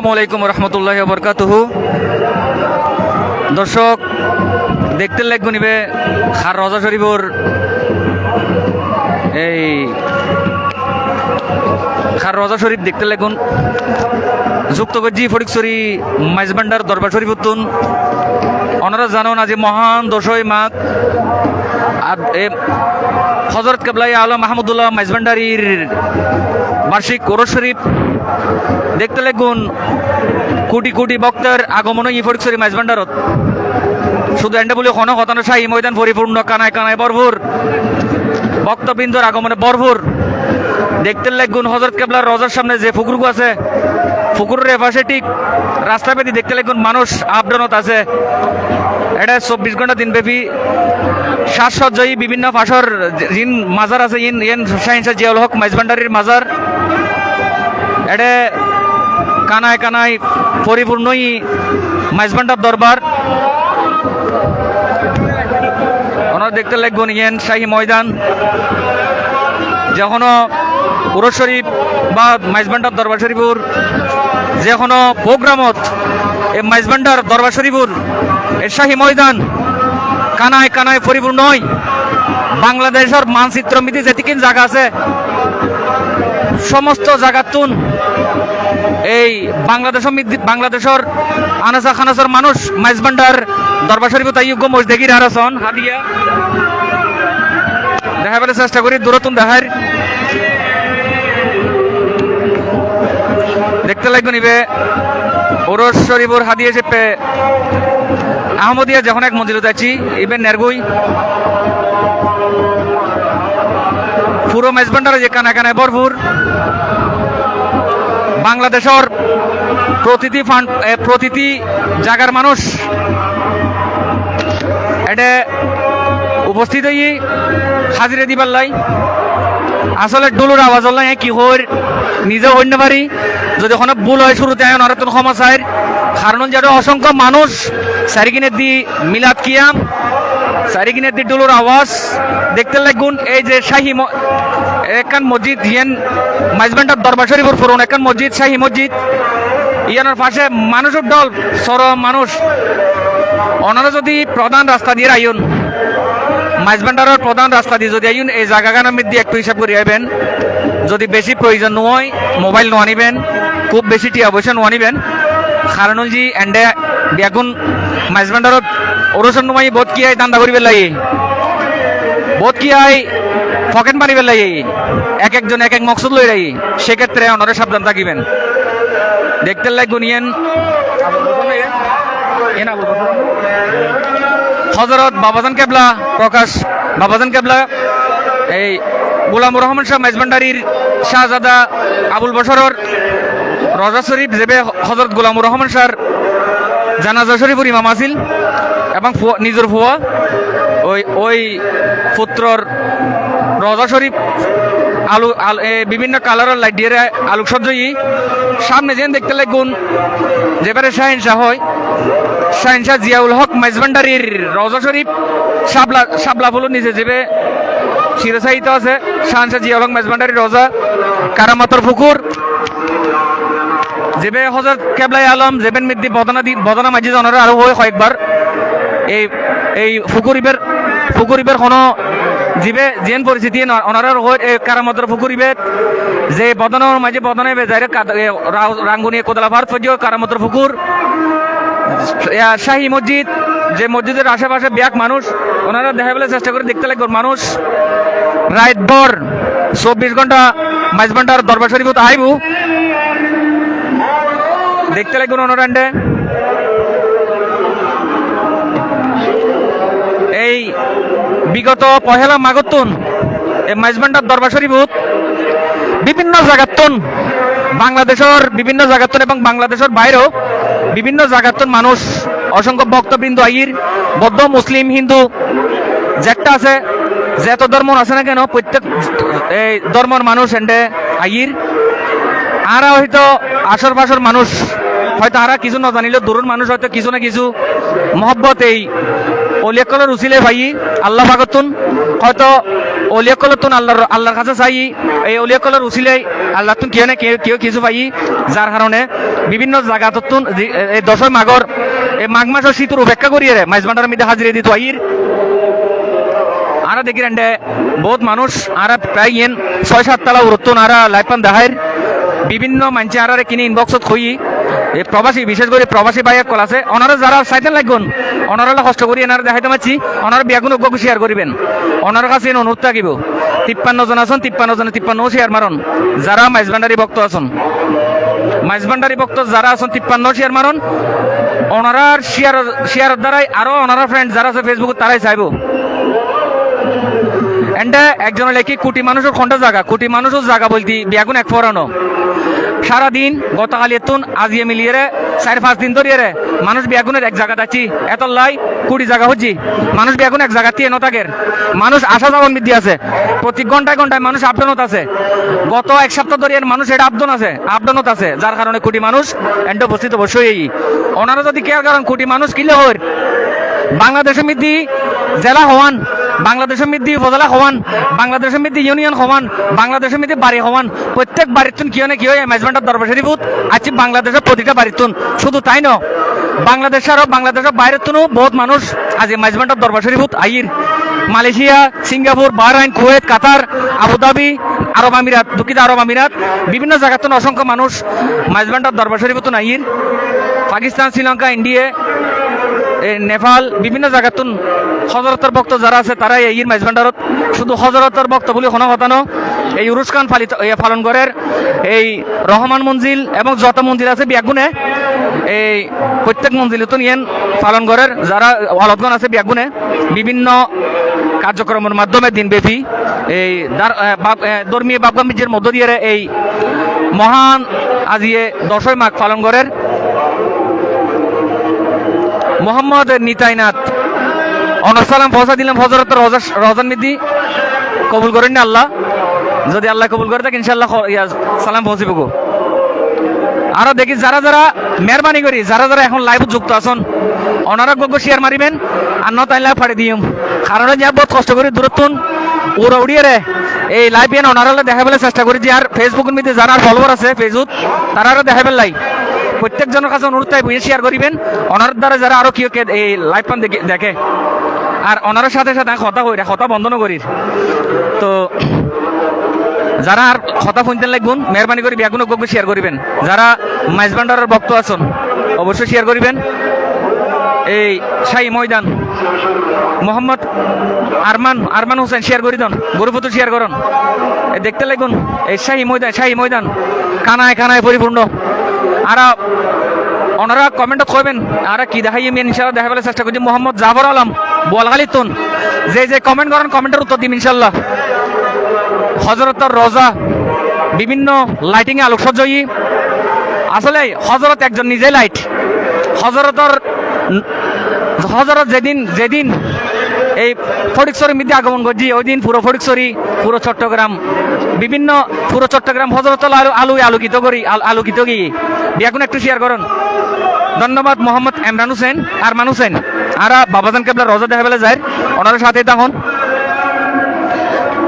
আসসালামু আলাইকুম রহমতুল্লাহ বরকাতুহু দর্শক, দেখতে লাগবে নিবে খার রজা শরীফর এই খার রজা শরীফ দেখতে লাগুন। যুক্ত গজ্জি ফটিকছড়ি মাইজবান্ডার দরবার শরীফ উত্তুন। ওনারা জানো না যে মহান দশই মাঘ। আদ- এ হজরত কেবলাই আলম মাহমুদুল্লাহ মাইজবান্ডারির বার্ষিক ওরস শরীফ দেখতে লাগুন কোটি কোটি ভক্তের ই ফরিকছড়ি মাইজবান্ডারত শুধু এন্ডে বলে হন হতানো শাহী ময়দান পরিপূর্ণ, কানায় কানায় বরভুর ভক্তবৃন্দর আগমনে বরভুর দেখতে লাগুন হজরত কেবলার রজার সামনে যে ফুকুরগু আছে, ফুকুরের এপাশে ঠিক রাস্তা পেতে দেখতে লাগুন মানুষ আপডাউনত আছে। এটা চব্বিশ ঘণ্টা দিনব্যাপী সাজসজ্জায়ী বিভিন্ন ফাঁসর জিন মাজার আছে, ইন ইন শাহিনশাহ জিয়াউল হক মাইজবান্ডারির মাজার। এটা কানায় কানায় পরিপূর্ণই মাইজবান্ডার দরবার। ওনারা দেখতে লাগবেন ইয়েন শাহী ময়দান যখনও উরস শরীফ বা মাইজবান্ডার দরবার শরীফুর যে কোনো প্রোগ্রামত এই মাইজবান্ডার দরবার শরীফুর এই শাহী ময়দান কানায় কানায় পরিপূর্ণ হয় বাংলাদেশের মানচিত্র মিতি যেতিকিন জায়গা আছে, সমস্ত জায়গাতুন এই বাংলাদেশ বাংলাদেশের আনাসা খানাসার মানুষ মাইজবান্ডার দরবার শরীফ তাইয়োগ্য মজদেগির হারাসন হাদিয়া। দেখাবার চেষ্টা করি দূরতুন দেখার। দেখতে লাগবে নিবে। ওরস শরীফর হাদিয়া চেপে আহমদিয়া যখন এক মন্দিরত আছি ইবেন নেরগুই। পুরো মেজবান্ডারে যে কানা কানায় ভরপুর। বাংলাদেশের প্রতিটি ফান্ড প্রতিটি জায়গার মানুষ এটা উপস্থিত হই হাজিরে দিবার লাই। আসলে ডুলুর আওয়াজ হল কি হর নিজে হইতে পারি। যদি ওখানে ভুল হয় শুরুতে আয় নরাতন ক্ষমা কারণ যেটা অসংখ্য মানুষ সারিকিনের দি মিলাদ কিয়াম সারিকিনের দি ডুলুর আওয়াজ দেখতে লাগুন। এই যে শাহী একান মসজিদ হিয়েন মাইজবান্ডার দরবার শরীফর ফুরন, একান মসজিদ শাহী মসজিদ ইয়ানোর পাশে মানুষের দল, সর মানুষ। ওনারা যদি প্রধান রাস্তা দিয়ে আইন মাইজবান্ডারের প্রধান রাস্তা দিয়ে যদি আইন এই জায়গাগানের মধ্যে একটু হিসাব করে, আইবেন। যদি বেশি প্রয়োজন নয়, মোবাইল নো খুব বেশি টিয়া পয়সা নো আনিবেন কারণ জি এন্ডে বেগুন মাইজবান্ডারত ওরসন নুমাই, বোধ কি দান্দা করিবে লাগে বোধ কি পকেট মারিবে লাগে এক একজন, এক এক মকসদ লই রাই সেক্ষেত্রে ওনারা সাবধান থাকিবেন। দেখতে লাগুন ইয়েন হজরত বাবাজান কেবলা, প্রকাশ বাবাজান কেবলা, এই গোলামুর রহমান শাহ মেজবান্ডারির শাহজাদা আবুল বসরর রজা শরীফ যেবে হজরত গোলামুর রহমান শাহর জানাজা শরীফুর ইমাম আছিল এবং নিজের ফুয়া, ওই ওই পুত্রর রজা শরীফ, আলু বিভিন্ন কালারের লাইট দিয়ে আলোক সজ্জয়ী সামনে যেন দেখতে লাগুন, যেবারে শাহিনশাহ হয়। শাহিনশাহ জিয়াউল হক মাইজবান্ডারির রজা শরীফ সাবলা সাবলা ফুল নিজে যাবে শিরসাহিত আছে। শাহিনশাহ জিয়াউল হক মাইজবান্ডারির রজা, কারামাতর পুকুর যেবে হজরত কেবলাই আলম, যেবেন মিদ্দি বদনা দি বদনা মাঝি জনের আরও হয় কয়েকবার। এই এই ফুকুরিবের ফুকুরিবের কোনো জিবে যেন পরিস্থিতি ওনারা এই কারামতর ফুকুরিবের যে বদনের মাঝে বদনে বেজারে রাঙ্গুনিয়ে কোদলা ভারত ফজিও কারামতর ফুকুর ইয়া, শাহী মসজিদ যে মসজিদের আশেপাশে ব্যাক মানুষ ওনারা দেখা বলে চেষ্টা করে দেখতে লাগবে মানুষ। রাত ভর চব্বিশ ঘণ্টা মাইজবান্ডার দরবার শরীফ আইবু দেখতে লাগবে ওনারা বিগত পহেলা মাগতুন এই মাইজবান্ডার দরবার শরীফত বিভিন্ন জায়গাতুন বাংলাদেশের বিভিন্ন জায়গাতুন এবং বাংলাদেশের বাইরেও বিভিন্ন জায়গাতুন মানুষ, অসংখ্য ভক্তবৃন্দ, আইর, বৌদ্ধ, মুসলিম, হিন্দু যেটা আছে যত ধর্ম আছে না কেন? প্রত্যেক এই ধর্মর মানুষ এন্ডে আইর। আর হয়তো আসর পাশর মানুষ, হয়তো আরা কিছু না জানিলেও দূরের মানুষ হয়তো কিছু না কিছু মহব্বত এই অলিয়াকলের উচিলে ভাই, আল্লাহ ভাগতুন হয়তো অলিয়াকলতুন আল্লাহর আল্লাহর কাছে চাই। এই অলিয়াকলের উচিলে আল্লাহ তুন কেউ না কেউ কিছু পাই যার কারণে বিভিন্ন জায়গা তুন এই দশই মাগর এই মাঘ মাসের শীতের উপেক্ষা করিয়ে রে মাইজ ভান্ডারের মধ্যে হাজিরে দিত আইর আরা দেখি রেন্ডে বহুত মানুষ আরা প্রায় ইয়েন ছয় সাত তালা উত্তন আরা লাইফান দেখায় বিভিন্ন মানুষ আরারে কিনে ইনবক্সত হই এই প্রবাসী, বিশেষ করে প্রবাসী বাইক কল আছে। ওনারা যারা চাইতেন লাগবেন, ওনারা কষ্ট করি এনারা দেখাইতে পারছি ওনারা বিয়াগুন অজ্ঞ শেয়ার করিবেন। ওনার কাছে অনুরোধ থাকিব। তিপ্পান্ন জন আছেন, তিপ্পান্ন জনে তিপ্পান্ন শেয়ার মারন। যারা মাইজবান্ডারি ভক্ত আছেন, মাইজবান্ডারি ভক্ত যারা আছেন, তিপ্পান্ন শেয়ার মারন। ওনারার শেয়ার শেয়ারের দ্বারাই আরও ওনারা ফ্রেন্ড যারা আছে ফেসবুকে তারাই চাইব। এন্ডা একজনের লেখি, কোটি মানুষের খন্ড জায়গা কোটি মানুষের জায়গা বলতি বিয়াগুন এক ফরানো। সারাদিন গতকাল এতুন আজিয়ে মিলিয়ে রে চার পাঁচ দিন ধরিয়ে রে মানুষ বিয়াগুনের এক জায়গা এত লাই কুড়ি জায়গা হচ্ছি মানুষ বিয়াগুন এক জায়গা দিয়ে নতাকের মানুষ আসা যাওয়ার বৃদ্ধি আছে। প্রতি ঘন্টায় ঘন্টায় মানুষ আপডাউনত আছে। গত এক সপ্তাহ ধরিয়ে মানুষ এটা আপডাউন আছে আপডাউনত আছে। যার কারণে কোটি মানুষ এন্ড উপস্থিত অবশ্যই ওনারা যদি কেয়ার করেন কোটি মানুষ কিলে হর বাংলাদেশের মধ্যে জেলা হওয়ান বাংলাদেশের মধ্যে উপজেলা হওয়ান, বাংলাদেশের মধ্যে ইউনিয়ন হওয়ান, বাংলাদেশের মধ্যে বাড়ি হওয়ান, প্রত্যেক বাড়িতুন কিয় না কিয় ম্যানেজমেন্টের দরবার শরীফুত আছি বাংলাদেশের প্রতিটা বাড়িতুন। শুধু তাই ন বাংলাদেশ আরও বাংলাদেশের বাইরের তুনও বহুত মানুষ আজ ম্যানেজমেন্টের দরবার শরীফুত আইর। Malaysia, Singapore, Bahrain, Kuwait, Qatar, Abu Dhabi, আরব আমিরাত, দুঃখিত আরব আমিরাত, বিভিন্ন জায়গাতুন অসংখ্য মানুষ ম্যানেজমেন্টের দরবার শরীফুতুন আইর। পাকিস্তান, শ্রীলঙ্কা ইন্ডিয়া নেপাল, বিভিন্ন জায়গাতুন হজরতের ভক্ত যারা আছে তারা এই মাইজভান্ডারত শুধু হজরতের ভক্ত বলে শোনা হতানো এই উরুস্কান পালিত এ পালন করের এই রহমান মঞ্জিল এবং যত মন্দির আছে বিয়াগুনে এই প্রত্যেক মন্দির তো নিয়েন পালন করের যারা অলতগণ আছে বিয়াগুনে বিভিন্ন কার্যক্রমের মাধ্যমে দিনব্যাপী এই ধর্মীয় বাপগামীজির মধ্য দিয়ে এই মহান আজিয়ে দশই মাঘ পালন করের মোহাম্মদ নিতাইনাথ। অনসালাম পৌঁছা দিলাম হজরত রজান মিদি কবুল করেন না আল্লাহ। যদি আল্লাহ কবুল করে থাকে ইনশাল্লাহ সালাম পৌঁছিব গো। আরও দেখি, যারা যারা মেহরবানি করি, যারা যারা এখন লাইভ যুক্ত আছেন ওনারা গল্প শেয়ার মারিবেন, আর ন তাইলে ফাড়ি দিম কারণ যা বহুত কষ্ট করি দূরত্বন ওরা উড়িয়ে রে। এই লাইভ এন ওনারা দেখা চেষ্টা করি যে, আর ফেসবুকের মধ্যে যারা ফলোয়ার আছে ফেসবুক তারা দেখা পেলাই প্রত্যেকজনের কাছে অনুরোধ তাই বুঝে শেয়ার করিবেন। ওনার দ্বারা যারা আরও কেউ এই লাইভ পান দেখে- আর ওনার সাথে সাথে আমি কথা করি কথা বন্ধ করি তো যারা আর কথা শুনতে লাগবেন, মেহরবানি করে বিয়াগুলো গল্প শেয়ার করিবেন। যারা মাইজ ভান্ডারের ভক্ত আছেন, অবশ্যই শেয়ার করিবেন। এই শাহী ময়দান, মোহাম্মদ আরমান আরমান হোসেন শেয়ার করি দেন গরুপত্র শেয়ার করুন। দেখতে লাগুন এই শাহী ময়দান শাহী ময়দান, কানায় কানায় পরিপূর্ণ। আর ওনারা কমেন্টত কইবেন, আর কি দেখাই আমি ইনশাল্লাহ দেখাবার চেষ্টা করছি। মোহাম্মদ জাফর আলম বোয়ালখালী তুন যে যে কমেন্ট করেন, কমেন্টের উত্তর দিম ইনশাল্লাহ হজরতর রোজা, বিভিন্ন লাইটিং এ আলোকসজ্জয়ী। আসলে হজরত একজন নিজে লাইট হজরতর হজরত যেদিন যেদিন এই ফটিকছড়ির মধ্যে আগমন করছি ওই দিন পুরো ফটিকছড়ি পুরো চট্টগ্রাম বিভিন্ন পুরো চট্টগ্রাম হজরত আলু আলু, আলোকিত করি, আল- আলোকিত গিয়ে বিয়াকুন একটু শেয়ার করুন। ধন্যবাদ, মোহাম্মদ এমরান হোসেন, আরমান হোসেন। আর বাবাজান কেবলা রোজা দেখা বেলা যায় ওনার সাথে তখন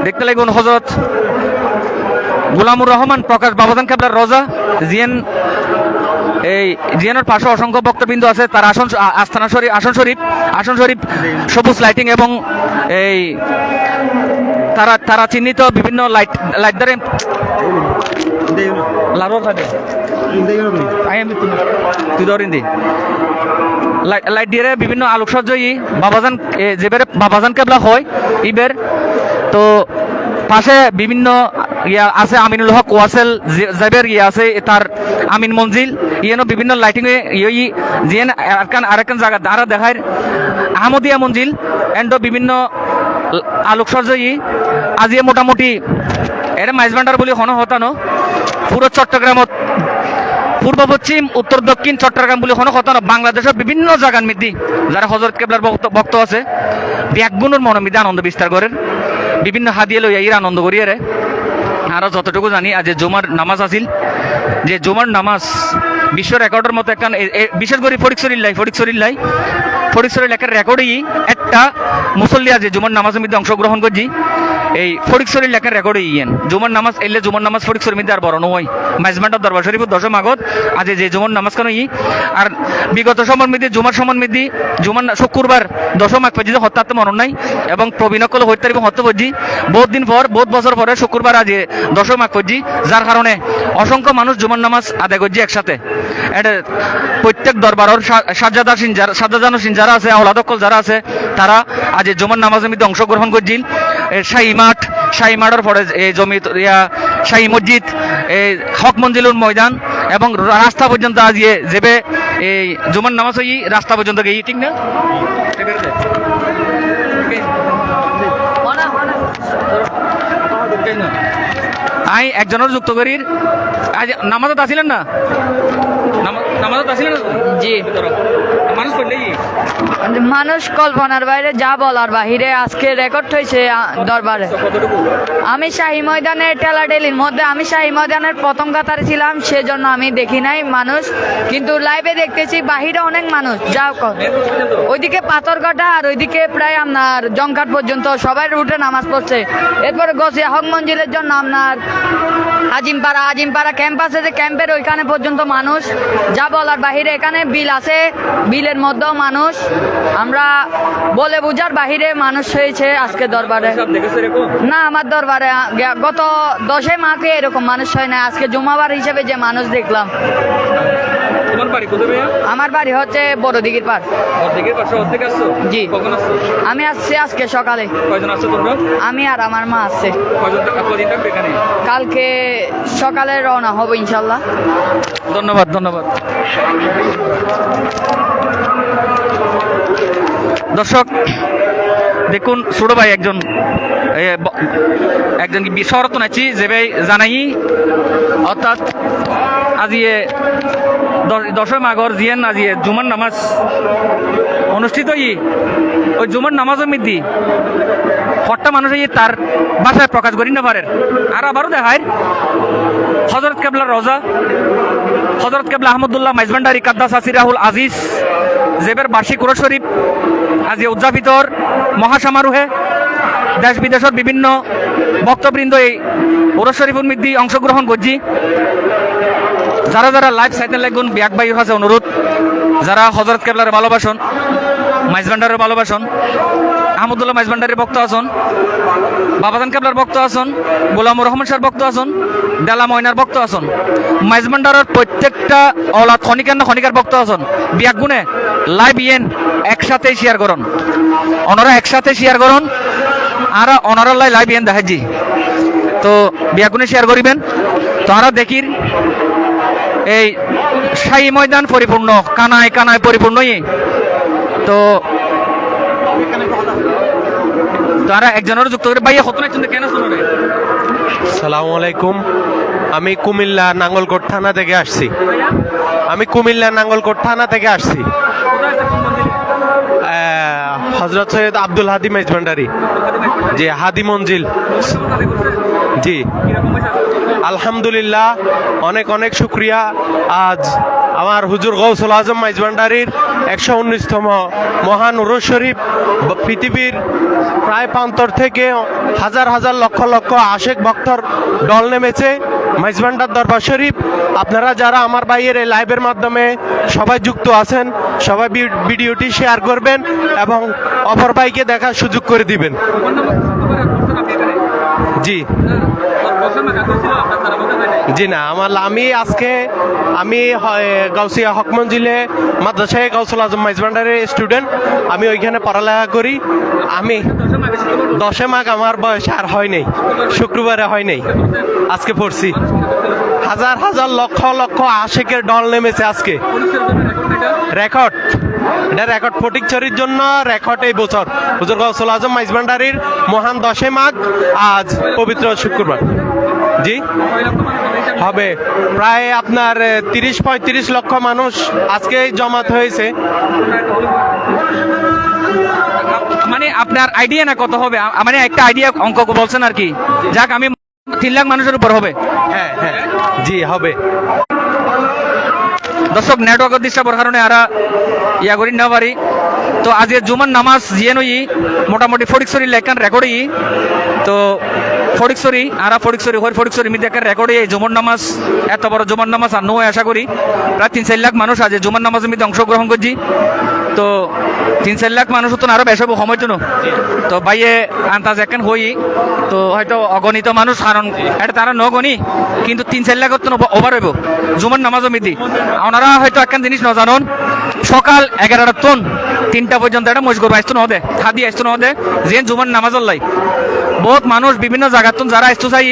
দেখতে লাগুন হজরত গুলামুর রহমান, প্রকাশ বাবাজান কেবলার রোজা। জিএন এই জিএনের পাশে অসংখ্য ভক্তবৃন্দ আছে। তার আসন আস্থানা শরীফ আসন শরীফ আসন শরীফ, সবুজ লাইটিং এবং এই তারা তারা চিহ্নিত বিভিন্ন লাইট লাইট দ্বারা লাভর থাকে। লাইট দিয়ে বিভিন্ন আলোকসজ্জয়ী বাবাজান যেবারে বাবাজান কেবলা হয় ইবের তো পাশে বিভিন্ন ইয়া আছে আমিনুল হক ওয়াসেল যাবের ইয়ে আছে তার আমিন মঞ্জিল। ইয়েনো বিভিন্ন লাইটিং ইয়ে জিয়েন আরেকান আরেকান জায়গা দ্বারা দেখায় আহমদিয়া মঞ্জিল। এন্ড বিভিন্ন আলোকসজ্জয়ী। আজি মোটামুটি এটা মাইজবান্ডার বলি হন হতানো। পুরো চট্টগ্রামত পূর্ব পশ্চিম উত্তর দক্ষিণ চট্টগ্রাম বলে কোনো কথা না বাংলাদেশের বিভিন্ন জায়গার মধ্যে যারা হজরত কেবলার ভক্ত আছে। ব্যাগুনের মনোমিদে আনন্দ বিস্তার করেন বিভিন্ন হাদিয়ে লইয়া ইর আনন্দ করিয়ে রে আরও যতটুকু জানি, আজ জুমার নামাজ আছিল। যে জুমার নামাজ বিশ্ব রেকর্ডের মতো একটা বিশেষ করে ফরিকসরিল্লাই ফরিকসরিল্লাই ফরিকসরি লেখার রেকর্ডেই একটা মুসল্লি আছে জুমার নামাজের মধ্যে অংশগ্রহণ করছি। এই ফরিকশরীর লেখার রেকর্ড ইয়েন। জুমার নামাজ এলে জুমার নামাজ ফরিকশরীর মধ্যে আর বড় নয়। মাইজমান্টার দরবার শরীফ দশম আগত, আজ যে জুমার নামাজ কেন ই? আর বিগত সমর মধ্যে, জুমার সমর মধ্যে, জুমার শুক্রবার দশম আগ পর্যন্ত হত্যাতে মরণ নাই এবং প্রবীণকল হত্যা এবং হত্যা পর্যি বহুত দিন পর, বহুত বছর পরে শুক্রবার আজ দশম আগ পর্যি যার কারণে অসংখ্য মানুষ জুমার নামাজ আদায় করছে একসাথে। এটা প্রত্যেক দরবারের সাজ্জাদা সিন যারা সাজ্জাদানো সিন যারা আছে আওলাদকল যারা আছে, তারা আজ জুমার নামাজের মধ্যে অংশগ্রহণ করছিল শাহী মাঠ, শাহী মাঠের পরে এই জমি শাহী মসজিদ, এই হক মঞ্জিলুর ময়দান এবং রাস্তা পর্যন্ত আজ যেবে এই জুমার নামাজ হই, রাস্তা পর্যন্ত গিয়ে, ঠিক না? আই একজনের যুক্ত করির। আজ নামাজত আসিলেন না? নামা- নামাজত আসিলেন জি। মানুষ কল্পনার বাইরে যা বলার বাহিরে আজকে রেকর্ড হয়েছে দরবারে। কতটুকু? আমি শাহী ময়দানের টেলাডেলির মধ্যে আমি শাহী ময়দানের প্রথম কাতারে ছিলাম সেজন্য আমি দেখি নাই মানুষ। কিন্তু লাইভে দেখতেছি বাহিরে অনেক মানুষ যা ওইদিকে পাথরঘাটা আর ওইদিকে প্রায় আপনার জংকাট পর্যন্ত সবাই রুটে নামাজ পড়ছে। এরপরে গছিয়া হক মঞ্জিলের জন্য আপনার আজিমপাড়া আজিমপাড়া ক্যাম্পাসে যে ক্যাম্পের ওইখানে পর্যন্ত মানুষ। যা বলার বাহিরে এখানে বিল আছে বিলের মধ্যেও মানুষ। আমরা বলে বুঝার বাহিরে মানুষ হয়েছে আজকে দরবারে। না আমার দরবারে গত দশে মাকে এরকম মানুষ হয় না আজকে জুমাবার হিসেবে যে মানুষ দেখলাম। বাড়ি কোথায় ভাইয়া? আমার বাড়ি হচ্ছে বড় দিঘির পার অর্ধেকের পাশে অর্ধেক আসছো জি। কখন আসছো আমি আসছি আজকে সকালে। কয়জন আসছো তোমরা? আমি আর আমার মা আসছে কয়জন কদিন থাকবে এখানে? কালকে সকালে রওনা হব ইনশাল্লাহ। ধন্যবাদ ধন্যবাদ। দর্শক দেখুন ছোট ভাই একজন একজন বিশরত নাচি যে ভাই জানাই অর্থাৎ আজিয়ে দ- দশম আগর জিয়েন আজিয়ে জুমার নামাজ অনুষ্ঠিত ই। ওই জুমার নামাজের মধ্যে হট্টা মানুষ তার ভাষায় প্রকাশ করি না পারে আর আবারও দেখায় হজরত কেবলার রোজা হজরত কেবলা আহমদুল্লাহ মাইজবান্ডারি কাদ্দাস আসিরাহুল আজিজ জেবের বার্ষিক উরস শরীফ আজি উদযাপিতর মহাসমারোহে দেশ বিদেশের বিভিন্ন ভক্তবৃন্দ এই উরস শরীফুর মধ্যে অংশগ্রহণ করছি যারা যারা লাইভ সাইতে লাগুন ব্যাগ বাইর কাছে অনুরোধ যারা হজরত কেবলার ভালোবাসন মাইজবান্ডারের ভালোবাসন আহমদুল্লাহ মাইজবান্ডারের ভক্ত আসন বাবাজান কেবলার ভক্ত আসন গোলামুর রহমান শাহর ভক্ত আসন দেলা ময়নার ভক্ত আসন মাইজমান্ডারের প্রত্যেকটা অলাদ খনিকার না খনিকার ভক্ত আসন বিয়াক গুণে লাইভ ইয়েন একসাথে শেয়ার করুন ওনারা একসাথে শেয়ার করুন আর ওনারা লাই লাইভ ইয়েন দেখাচ্ছি তো বিয়াগুনে শেয়ার করিবেন তো আমরা দেখির এই সাই ময়দান পরিপূর্ণ কানায় কানায় পরিপূর্ণ ই। তো তারা একজনের যুক্ত করে ভাইয়া হতো না কেন শুনো সালামু আলাইকুম। আমি কুমিল্লা নাঙ্গলকোট থানা থেকে আসছি। আমি কুমিল্লা নাঙ্গলকোট থানা থেকে আসছি। হজরত সৈয়দ আব্দুল হাদি মেজভান্ডারি জি হাদি মঞ্জিল। জি। আলহামদুলিল্লাহ, অনেক অনেক শুক্রিয়া। আজ আমার হুজুর গৌসুল আজম মাইজভান্ডারির একশো উনিশতম মহান উরুস শরীফ পৃথিবীর প্রায় প্রান্তর থেকে হাজার হাজার লক্ষ লক্ষ আশেক ভক্তর দল নেমেছে মাইজভান্ডার দরবার শরীফ। আপনারা যারা আমার ভাইয়ের এই লাইভের মাধ্যমে সবাই যুক্ত আছেন, সবাই ভিডিওটি শেয়ার করবেন এবং অপর ভাইকে দেখার সুযোগ করে দিবেন। জি। জি না, আমার আমি আজকে, আমি গাউসিয়া হকমঞ্জিলে মাদ্রাসায় গাউসুল আজম মাইজবান্ডারের স্টুডেন্ট আমি ওইখানে পড়ালেখা করি। আমি দশে মাঘ আমার বয়স আর হয় নাই। শুক্রবারে হয় নাই। আজকে পড়ছি। হাজার হাজার লক্ষ লক্ষ আশেকের ডল নেমেছে আজকে। রেকর্ড এটা রেকর্ড ফটিকছড়ির জন্য রেকর্ড এই বছর। হুজুর গৌসুল আজম মাইজবান্ডারির মহান দশে মাঘ আজ পবিত্র শুক্রবার। জি? হবে। প্রায় আপনার তিরিশ পঁয়ত্রিশ লক্ষ মানুষ আজকে জমাত হয়েছে। মানে আপনার আইডিয়া না কত হবে? মানে একটা আইডিয়া অঙ্ক বলছেন আর কি। যাক আমি তিন লাখ মানুষের উপর হবে। হ্যাঁ হ্যাঁ। জি হবে। দর্শক নেটওয়ার্কের ডিস্টার্বের কারণে আরা ইয়া করি না পারি তো আজকে জুমান নামাজ জিয়ে নই মোটামুটি ফরিকসরি লেখান রেকর্ডই তো ফরিকসরি আরা ফটিকসরি হর ফটিকসরি মিদি একটা রেকর্ড এই জুমার নামাজ। এত বড় জুমার নামাজ আর আশা করি। প্রায় তিন চার লাখ মানুষ আজ জুমান নামাজের মধ্যে অংশগ্রহণ করছি। তো তিন চার লাখ মানুষ তো আরও বেশ সময় তো তো বাইয়ে আন্তাজ এখন হই তো হয়তো অগণিত মানুষ কারণ এটা তারা নগণি, কিন্তু তিন চার লাখত ওভার হইব। জুমার নামাজও মিদি ওনারা হয়তো একখান জিনিস ন জানুন। সকাল এগারোটার তন তিনটা পর্যন্ত একটা মজগুর আসতো নদে হাদি আসতো নদে যে জুমার নামাজ লাই বহুত মানুষ বিভিন্ন জায়গাত যারা আসতো চাই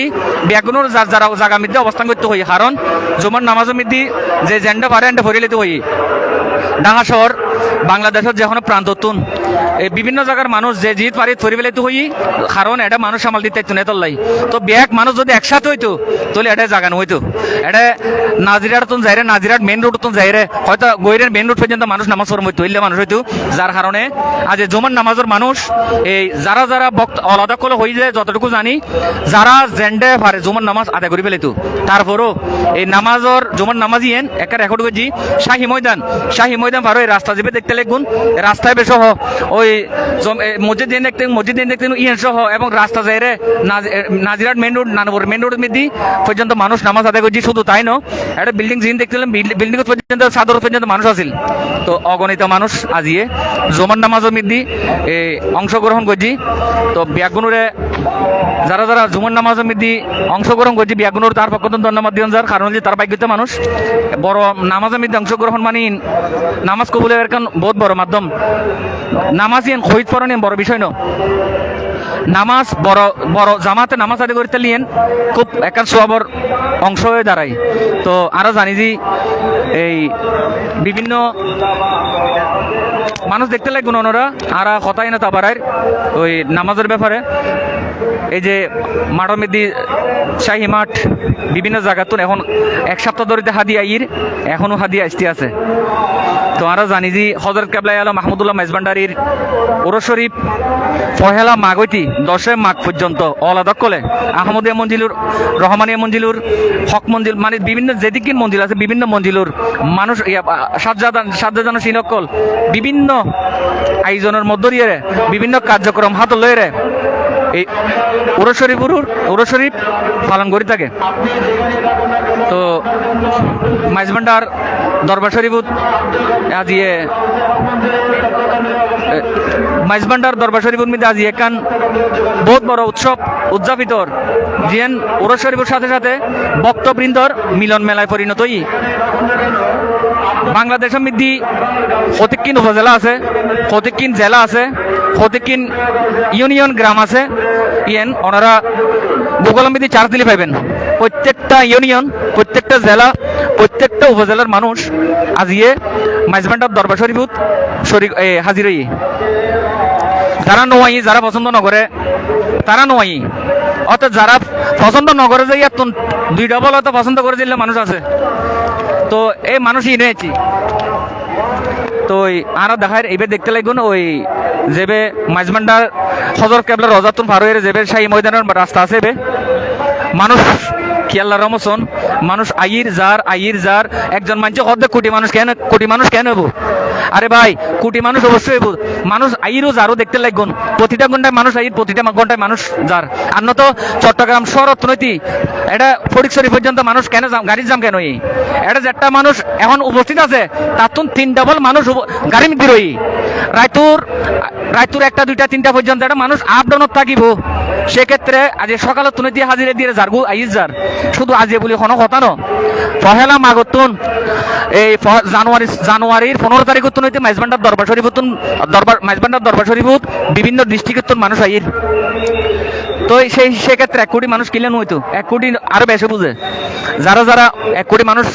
বেগুনোর যারা জায়গা মধ্যে অবস্থান করতে হই। কারণ জুমার নামাজের মধ্যে যে জেন্ডা পারে এন্ডা ভরে লেতে হই। ঢাকা শহর বাংলাদেশের যে কোনো প্রান্ততুন বিভিন্ন জায়গার মানুষ যে জিত পারি ধরি পেলে তো হই কারণ এটা মানুষ সামাল দিতে তো নেতল লাই তো ব্যাগ মানুষ যদি একসাথে হইতো, তাহলে এটা জাগানো হইতো এটা নাজিরাট তুন যাইরে নাজিরাট মেন রোড তুন যাইরে হয়তো গৈরের মেন রোড পর্যন্ত মানুষ নামাজ পড়ম হইতো হইলে মানুষ হইতো যার কারণে আজ জমান নামাজের মানুষ এই যারা যারা বক্ত আলাদা করে হই যায়, যতটুকু জানি যারা জেন্ডে পারে জমান নামাজ আদায় করে ফেলে তো তারপরও এই নামাজর জমান নামাজি এন একটা রেকর্ড করছি শাহী ময়দান। শাহী ময়দান পারো এই রাস্তা যাবে দেখতে লাগুন। রাস্তায় বেশ ওই মসজিদ দেখতে মসজিদ দেখতে ইয়েন সহ এবং রাস্তা এ, Nazirhat main road Nanpur main road মধ্যে পর্যন্ত মানুষ নামাজ আদায় করছি শুধু তাই ন একটা বিল্ডিং জিন দেখছিলাম বিল্ডিং পর্যন্ত সাদর পর্যন্ত মানুষ আছিল। তো অগণিত মানুষ আজিয়ে জমান মধ্যে এই অংশগ্রহণ করছি। তো ব্যাগুনুরে যারা যারা জুমন নামাজের মধ্যে অংশগ্রহণ করছে বিয়াগুনোর তার পক্ষ ধন্যবাদ দিন যার কারণ হচ্ছে তার ভাগ্যতে মানুষ। বড় নামাজের মধ্যে অংশগ্রহণ মানে নামাজ কবুলের এখন বহুত বড় মাধ্যম। নামাজ ইয়েন খৈত পড়ানি বড় বিষয় ন। নামাজ বড় বড় জামাতে নামাজ আদি করতে লিয়েন খুব একান সবর অংশ হয়ে দাঁড়ায়। তো আরও জানি যে এই বিভিন্ন মানুষ দেখতে লাগবে ওনারা, আর কথাই না তাবারায় ওই নামাজের ব্যাপারে। এই যে মাঠের মধ্যে শাহী মাঠ, বিভিন্ন জায়গাতুন এখন এক সপ্তাহ ধরে হাদি আইর এখনও হাদি আসতে আছে। তো আরও জানি যে হজরত কেবলাই আলম মাহমুদুল্লাহ মেজবান্ডারির ওর শরীফ পহেলা মাঘ হইতি দশই মাঘ পর্যন্ত অলাদক কলে আহমদিয়া মঞ্জিলুর, রহমানিয়া মঞ্জিলুর, হক মঞ্জিল মানে বিভিন্ন যেদিকিন মঞ্জিল আছে, বিভিন্ন মঞ্জিলুর মানুষ সাজ্জাদান সাজ্জাদান সিনকল বিভিন্ন আয়োজনের মধ্য দিয়ে বিভিন্ন কার্যক্রম হাত লয়ে এই ওরস শরীফুর ওরস শরীফ পালন করে থাকে তো মাইজবান্ডার দরবার শরীফুত আজিয়ে মাইজবান্ডার দরবার শরীফুর মধ্যে আজি একান বহুত বড় উৎসব উদযাপিত জিয়েন ওরস শরীফের সাথে সাথে ভক্তবৃন্দর মিলন মেলায় পরিণত হই বাংলাদেশের মধ্যে ফতিকিন উপজেলা আছে ফতিকিন জেলা আছে ফতিকিন ইউনিয়ন গ্রাম আছে। ইয়েন ওনারা গুগলের মধ্যে চার্জ দিলে পাইবেন। প্রত্যেকটা ইউনিয়ন প্রত্যেকটা জেলা প্রত্যেকটা উপজেলার মানুষ আজিয়ে মাইজবান্ডার দরবার শরীফুত শরীর এ, হাজির হই যারা নোয়াই যারা পছন্দ নকরে তারা নোয়াই। অর্থাৎ যারা পছন্দ নকরে যে ইয়াত দুই ডবল হয়তো পছন্দ করে দিলে মানুষ আছে। তো এই মানুষ এনেছি। তো ওই আরও দেখায় এবার দেখতে লাগুন, ওই যেবে মাঝমান্ডার হজর কেবলা রজাতুন ফারুয়ের যেবে শাহী ময়দানের রাস্তা আছে বে মানুষ কিয়াল্লা রমসন মানুষ আইর যার আইর যার একজন মানুষ অর্ধেক কোটি মানুষ কেন, কোটি মানুষ কেন হব? আরে ভাই, কোটি মানুষ অবশ্যই মানুষ আইরও যারও দেখতে লাগুন প্রতিটা ঘন্টায় মানুষ আইর, প্রতিটা ঘন্টায় মানুষ যার। আর তো চট্টগ্রাম শহর অর্থনীতি, এটা ফটিকছড়ি পর্যন্ত মানুষ কেন যাম গাড়ির জাম কেন এটা যেটা মানুষ এখন উপস্থিত আছে তার তো তিন ডাবল মানুষ গাড়ি মধ্যে রই। রায়তুর রায়তুর একটা, দুইটা, তিনটা পর্যন্ত একটা মানুষ আপ ডাউনত থাকিব। সেক্ষেত্রে আজ সকালে তুলে দিয়ে হাজিরে দিয়ে যারগু আইস যার। শুধু আজে বলে কোনো কথা ন পহেলা মাগতুন এই জানুয়ারি জানুয়ারির পনেরো তারিখ তুন হইতে মাইজবান্ডার দরবার শরীফতুন দরবার, মাইজবান্ডার দরবার শরীফত বিভিন্ন ডিস্ট্রিক্টের মানুষ আইর তো সেই সেক্ষেত্রে এক কোটি মানুষ কিনলেন হইতো, এক কোটি আরও বেশি বুঝে। যারা যারা এক কোটি মানুষ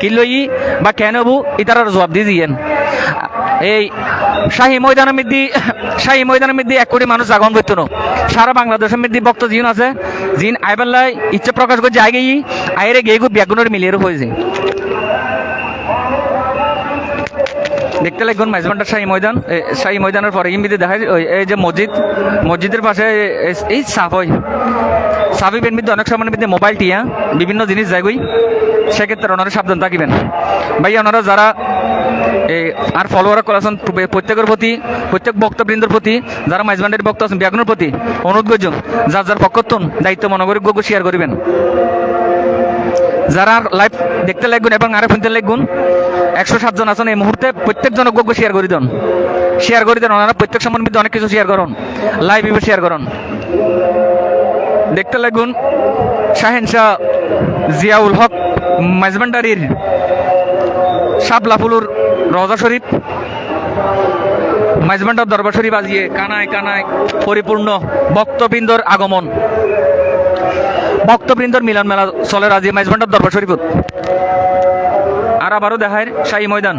কিনলই বা কেন হবু ইতারার জবাব দিয়ে দিয়েন। এই শাহী ময়দানের মধ্যে, শাহী ময়দানের মধ্যে এক কোটি মানুষ আগমন করতো না। সারা বাংলাদেশের মধ্যে বক্ত জিন আছে, জিন আইবেলায় ইচ্ছে প্রকাশ করছে আগে আইরে গিয়ে খুব ব্যাগুনের মিলিয়ে হয়েছে। দেখতে লাগবেন মাইজবান্ডার শাহী ময়দান। শাহী ময়দানের পরে ইমিতে দেখা এই যে মসজিদ, মসজিদের পাশে এই- এই সাফ পেন অনেক সময় মধ্যে মোবাইল টিয়া, বিভিন্ন জিনিস যাইগই সেক্ষেত্রে ওনারা সাবধান থাকিবেন ভাই, ওনারা যারা এই আর ফলোয়ার করেছেন প্রত্যেকের প্রতি, প্রত্যেক বক্তবৃন্দের প্রতি, যারা মাইজবান্ডের বক্ত আছেন ব্যাগুনের প্রতি অনুরোধ করছ, যার যার পক্ষত্বন দায়িত্ব মনে করে শেয়ার করিবেন। যারা লাইভ দেখতে লাগবেন এবং আরও শুনতে লাগবেন একশো সাতজন আছেন এই মুহূর্তে প্রত্যেকজন গোগ্য শেয়ার করে দেন। শেয়ার করে দেন, ওনারা প্রত্যেক সম্বন্ধে অনেক কিছু শেয়ার করুন। লাইভ ইভে শেয়ার করুন। দেখতে লাগুন, শাহেন শাহ, জিয়াউল হক মাইজবান্ডারির সাবলাফুলুর রজা শরীফ মাইজবান্ডার দরবার শরীফ আজিয়ে কানায় কানায় পরিপূর্ণ ভক্তবৃন্দর আগমন। ভক্তবৃন্দর মিলন মেলা চলে রাজি মাইজবান্ডার দরবার শরীফত। আর আবারও দেখায় শাহী ময়দান।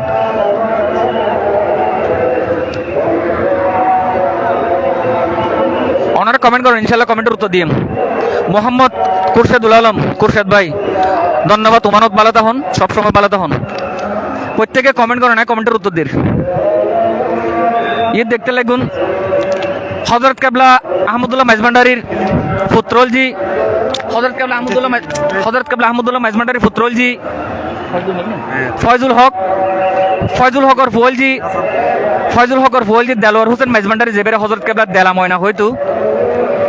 ওনারা কমেন্ট করেন ইনশাল্লাহ কমেন্টের উত্তর দিন মোহাম্মদ কুরশেদুল আলম কুরশেদ ভাই, ধন্যবাদ উমানত ভালো তখন সবসময় ভালো তখন প্রত্যেকে কমেন্ট করেন কমেন্টের উত্তর দিন ঈদ দেখতে লাগুন। হজরত কেবলা আহমদুল্লাহ মাইজভান্ডারির পুত্রলজি হজরত কেবলা আহমদুল্লাহ হজরত কেবলা আহমদুল্লাহ মাইজভান্ডারির পুত্রলজি ফয়জুল হক। ফয়জুল হকর ফুয়েলজি ফয়জুল হকর ফুয়েলজি দেলোয়ার হোসেন মাইজভান্ডারি যেবারে হজরত কেবলা দেলা ময়না হয়তো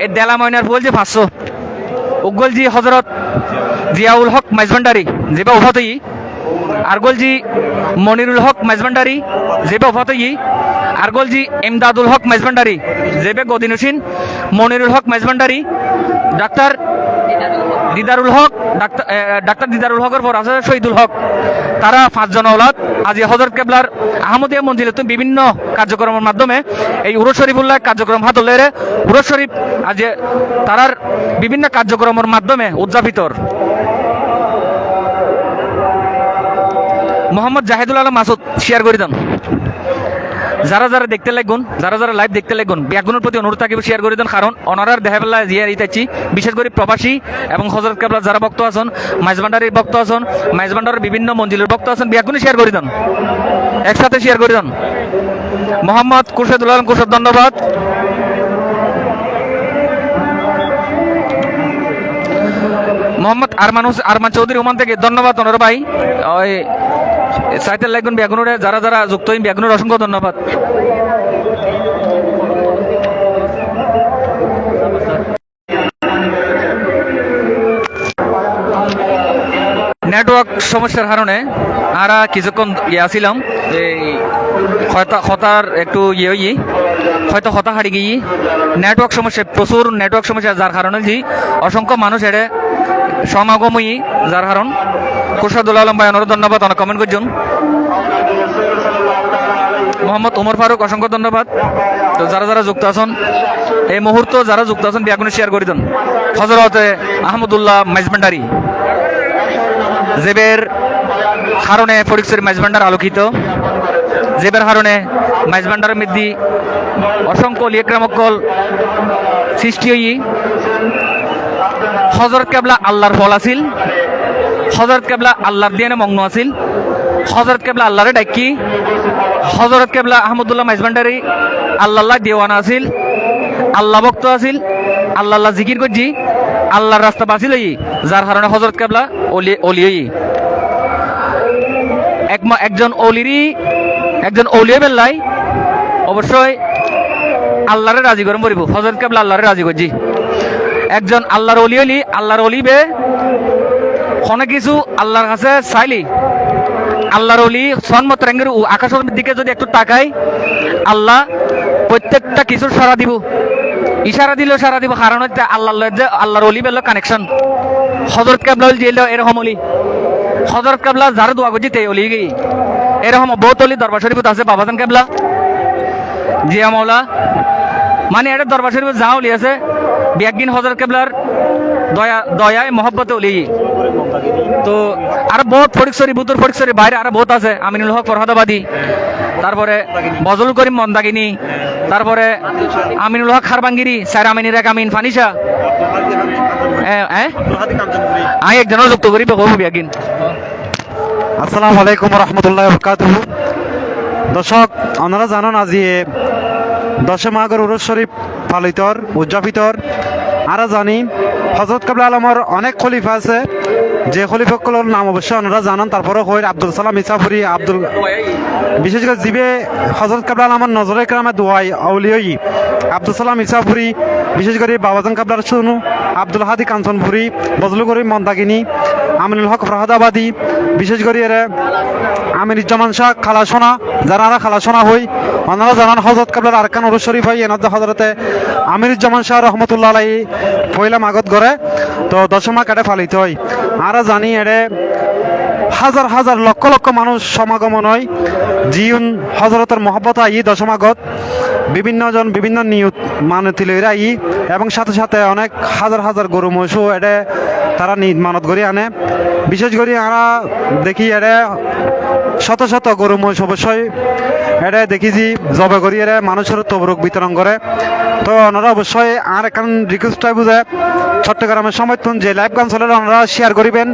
এই দেলা ময়নার ফুয়েলজি পাঁচশো। উগলজি হজরত জিয়াউল হক মাইজভান্ডারি যেবা উভতই। আরগলজি মনিরুল হক মাইজভান্ডারি যেবে উভতই। আরগলজি এমদাদুল হক মাইজভান্ডারি যেবে গদিনুসিন Monirul Haq Maijbhandari doctor Didarul Haq, doctor doctor Didarul হকের পর আছে শহীদুল হক। তারা পাঁচজন ওলাদ আজি হজরত কেবলার আহমদিয়া মঞ্জিলে তুমি বিভিন্ন কার্যক্রমের মাধ্যমে এই উরস শরীফুল্লাহ কার্যক্রম হাত হলে উরস শরীফ আজ তারার বিভিন্ন কার্যক্রমের মাধ্যমে উদযাপিতর মোহাম্মদ জাহিদুল আলম মাসুদ শেয়ার করে দেন। যারা যারা দেখতে লাগুন, যারা যারা লাইভ দেখতে লাগুন ব্যাগুনের প্রতি অনুরোধ থাকিব শেয়ার করে দেন, কারণ অনারার দেহাবেলা জিয়ার ইতাচ্ছি বিশেষ করে প্রবাসী এবং হজরত কাবলা যারা বক্ত আছেন, মাইজবান্ডারির বক্ত আছেন, মাইজবান্ডারের বিভিন্ন মঞ্জিলের বক্ত আছেন ব্যাগুনি শেয়ার করে দেন। একসাথে শেয়ার করে দেন। মোহাম্মদ কুরশেদুল আলম কুরশেদ ধন্যবাদ। মোহাম্মদ আরমান আরমান চৌধুরী ওমান থেকে, ধন্যবাদ ওনার ভাই। ওই সাইতের লাগবেন ব্যাগুনুরে যারা যারা যুক্ত হইন ব্যাগুনুর অসংখ্য ধন্যবাদ। নেটওয়ার্ক সমস্যার কারণে আমরা কিছুক্ষণ ইয়ে আসিলাম এই হতার একটু ইয়ে হই হয়তো হতা হারিয়ে গিয়ে নেটওয়ার্ক সমস্যা প্রচুর নেটওয়ার্ক সমস্যা যার কারণে যে অসংখ্য মানুষ এড়ে সমাগমই যার কারণ কুরশাদুল আলম ভাই অনেক ধন্যবাদ, অনেক কমেন্ট করছেন। মোহাম্মদ ওমর ফারুক, অসংখ্য ধন্যবাদ। তো যারা যারা যুক্ত আছেন, এই মুহূর্ত যারা যুক্ত আছেন বিয়াগুনি শেয়ার করে দেন। হজরত আহমদুল্লাহ মেজমেন্ডারি জেবের কারণে ফরিকসের মেজবান্ডার আলোকিত। জেবের কারণে মেজবান্ডারের মধ্যে অসংখ্য লিয়েক্রামকল সৃষ্টি হই হজরত কেবলা আল্লাহর ফল আছিল। হজরত কেবলা আল্লাহর দিয়ে মগ্ন আছিল। হজরত কেবলা আল্লাহরে ডাকি। হজরত কেবলা আহমদুল্লাহ মাইজবান্ডারি আল্লাহ দেওয়ানা আছিল। আল্লাহ ভক্ত আছিল। আল্লাহ জিকির করছি। আল্লাহর রাস্তা বাঁচিল যার কারণে হজরত কেবলা অলি অলি এক একজন অলিরই একজন অলিয়ে বেল্লাই অবশ্যই আল্লাহরে রাজি করে মরিব হজরত কেবলা আল্লাহরে রাজি করছি। একজন আল্লাহর অলি অলি আল্লাহর অলিবে কোনো কিছু আল্লাহর কাছে চাইলি, আল্লাহর অলি সন্মত রেঙ্গের আকাশের দিকে যদি একটু তাকাই, আল্লাহ প্রত্যেকটা কিছুর সারা দিব। ইশারা দিলেও সারা দিব, কারণ হচ্ছে আল্লাহ যে আল্লাহর অলি বেল কানেকশন হজরত কাবলা জেল এরকম অলি হজরত কাবলা যারা দোয়া করছি তে অলি গই এরকম বহুত অলি দরবার শরীফত আছে, বাবাজান কাবলা। জিয়া মৌলা মানে এটা দরবার শরীফ যা অলি আছে বিয়াকদিন হজরত কাবলার দয়া দয়ায় মহব্বতে অলি। তো আর বহুত ফরিকসরি বুতুর ফরিকসরি বাইরে আরও বহুত আছে। আমিনুল হক ফরহাদাবাদী তারপরে বজল করিম মন্দাগিনী তারপরে আমিনুল হক খারবাঙ্গিরি স্যার আমিনির এক আমিন ফানিসা আই একজনের যুক্ত করি বহু বিয়াগিন আসসালামু আলাইকুম রহমতুল্লাহ বরকাত দর্শক, আপনারা জানেন আজি দশে মাগর উরস শরীফ পালিতর, উদযাপিতর। আরা জানি হজরত কাবলা আলমর অনেক খলিফা আছে। যে খলিফাগুলোর নাম অবশ্যই ওনারা জানান। তারপরে হইর আব্দুল সালাম, ইসাফুরি, আব্দুল বিশেষ করে জিবে হজরত কাবলা আলমর নজরে কেরামে দোয়াই আউলিয়ই। আব্দুল সালাম, ইসাফুরি, বিশেষ করে বাবাজান কাবলার সুনু, আব্দুল হাদি কাঞ্চনপুরি বজলু করিম মন্দাকিনী আমিনুল হক ফরহাদাবাদী, বিশেষ করে এরা আমিরুজ্জামান শাহ খালাসোনা যারা খালাসোনা হই, ওনারা জানান হজরত কাবলার আরকান উরুজ শরীফ হয় এনাদ হজরতে আমিরুজ্জামান শাহ রহমতুল্লাহ আলাই পয়লা মাগত করে, তো দশমা কাটে ফালিত হয় আর জানি এড়ে হাজার হাজার লক্ষ লক্ষ মানুষ সমাগম হয়। জিউন হজরতের মহব্বত আই দশমাগত বিভিন্নজন বিভিন্ন নিয়ত মানে তিলেরা আই এবং সাথে সাথে অনেক হাজার হাজার গরু মহিষও এটা তারা মানত করে আনে। বিশেষ করে আমরা দেখি এডে শত শত গরু মহিষ অবশ্যই এটা দেখি যে জবে করি এরা মানুষের তবরুক বিতরণ করে তো ওনারা অবশ্যই আর এখন রিকোয়েস্টটাই বুঝে চট্টগ্রামের সমর্থন যে লাইভ গান চলে ওনারা শেয়ার করিবেন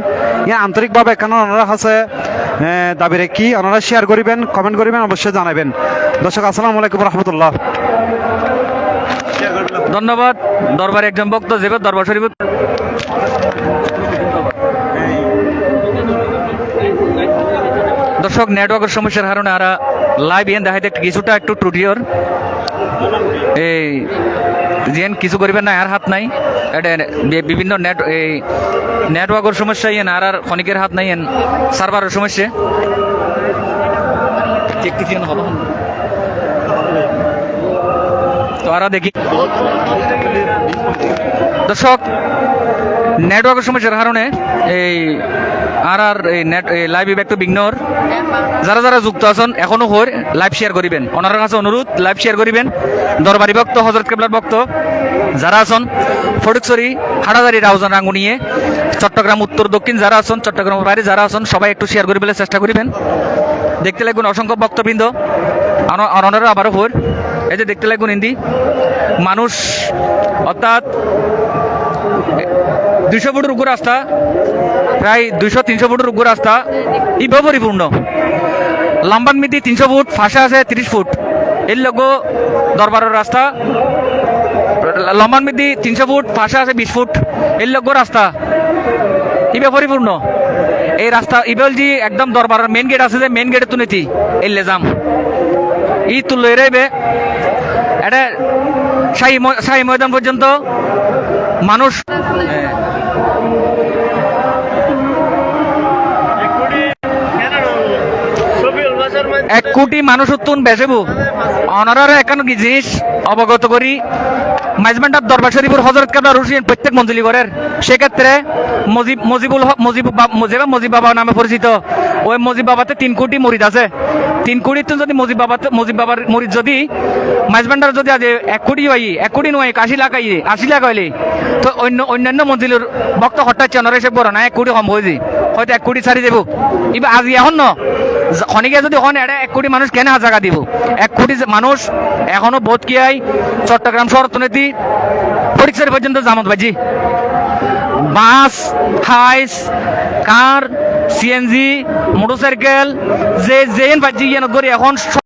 আন্তরিকভাবে কেন ওনারা আছে। দাবি রেখি ওনারা শেয়ার করিবেন কমেন্ট করিবেন অবশ্যই জানাবেন দর্শক আসসালামু আলাইকুম রহমতুল্লাহ ধন্যবাদ। দরবারে একজন বক্ত যেবে দরবার শরীফ দর্শক নেটওয়ার্কের সমস্যার কারণে আর লাইভ এন দেখাইতে কিছুটা একটু টুটিওর এই যেন কিছু করিবেন না, আর হাত নাই। এটা বিভিন্ন নেট এই নেটওয়ার্কের সমস্যা ইয়েন আর আর ক্ষণিকের হাত নাই এন সার্ভারের সমস্যা। তো আর দেখি। দর্শক নেটওয়ার্কের সমস্যার কারণে এই আর আর এই নেট এই লাইভ একটু বিঘ্নর যারা যারা যুক্ত আছেন, এখনও হর লাইভ শেয়ার করিবেন। ওনার কাছে অনুরোধ লাইভ শেয়ার করিবেন। দরবারি ভক্ত, হজরত কেবলার ভক্ত, যারা আছেন ফটিকছড়ি হাটাদারি, রাউজান, রাঙ্গুনিয়ে, চট্টগ্রাম, উত্তর, দক্ষিণ, যারা আছেন, চট্টগ্রাম বাইরে যারা আছেন, সবাই একটু শেয়ার করে ফেলে চেষ্টা করিবেন। দেখতে লাগবেন অসংখ্য ভক্তবৃন্দ। অনারা আবারও হর এই যে দেখতে লাগবেন হিন্দি মানুষ, অর্থাৎ দুইশো ফুটের উপর রাস্তা প্রায় দুইশো, তিনশো ফুটের উপর রাস্তা ইভাবে পরিপূর্ণ লম্বান মিতি তিনশো ফুট, ফাঁসা আছে তিরিশ ফুট। এর লোক দরবারের রাস্তা। লম্বান মিতি তিনশো ফুট, ফাঁসা আছে বিশ ফুট। এর লোক রাস্তা। ইবে পরিপূর্ণ এই রাস্তা ইবেল জি একদম দরবারের মেন গেট আছে যে মেন গেটে তুলেছি এলে যাম। ই তুললে রেবে এটা শাহী শাহী ময়দান পর্যন্ত মানুষ এক কোটি মানুষ উত্তুন বেসেবু অনারারে একান্ন কি জিনিস অবগত করি। মাইজমেন্টার দরবার শরীফুর হজরত কাবলা রুশিয়ান প্রত্যেক মঞ্জুলি করের। সেক্ষেত্রে মজিব মজিবুল মজিব মজিবা মজিব বাবা নামে পরিচিত। ওই মজিব বাবাতে তিন কোটি মরিদ আছে। তিন কোটিতে যদি মজিব বাবাতে মজিব বাবার মরিদ যদি মাইজমেন্টার যদি আজ এক কোটি হয়, এক কোটি নয় আশি লাখ আই আশি লাখ হইলে, তো অন্য অন্যান্য মঞ্জিলের বক্ত হঠাৎ অনারে সে বড় না, এক কোটি কম হয়ে যায় হয়তো এক কোটি ছাড়ি দেবো। এবার আজি এখন ন? খনিকে যদি হন এটা এক কোটি মানুষ কেন জায়গা দিব? এক কোটি মানুষ এখনও বোধ কি হয় চট্টগ্রাম শহর অর্থনীতি পরীক্ষার পর্যন্ত জামত বাজি bus Hiace car CNG motorcycle যে জেন বাজি ইয়ান করি এখন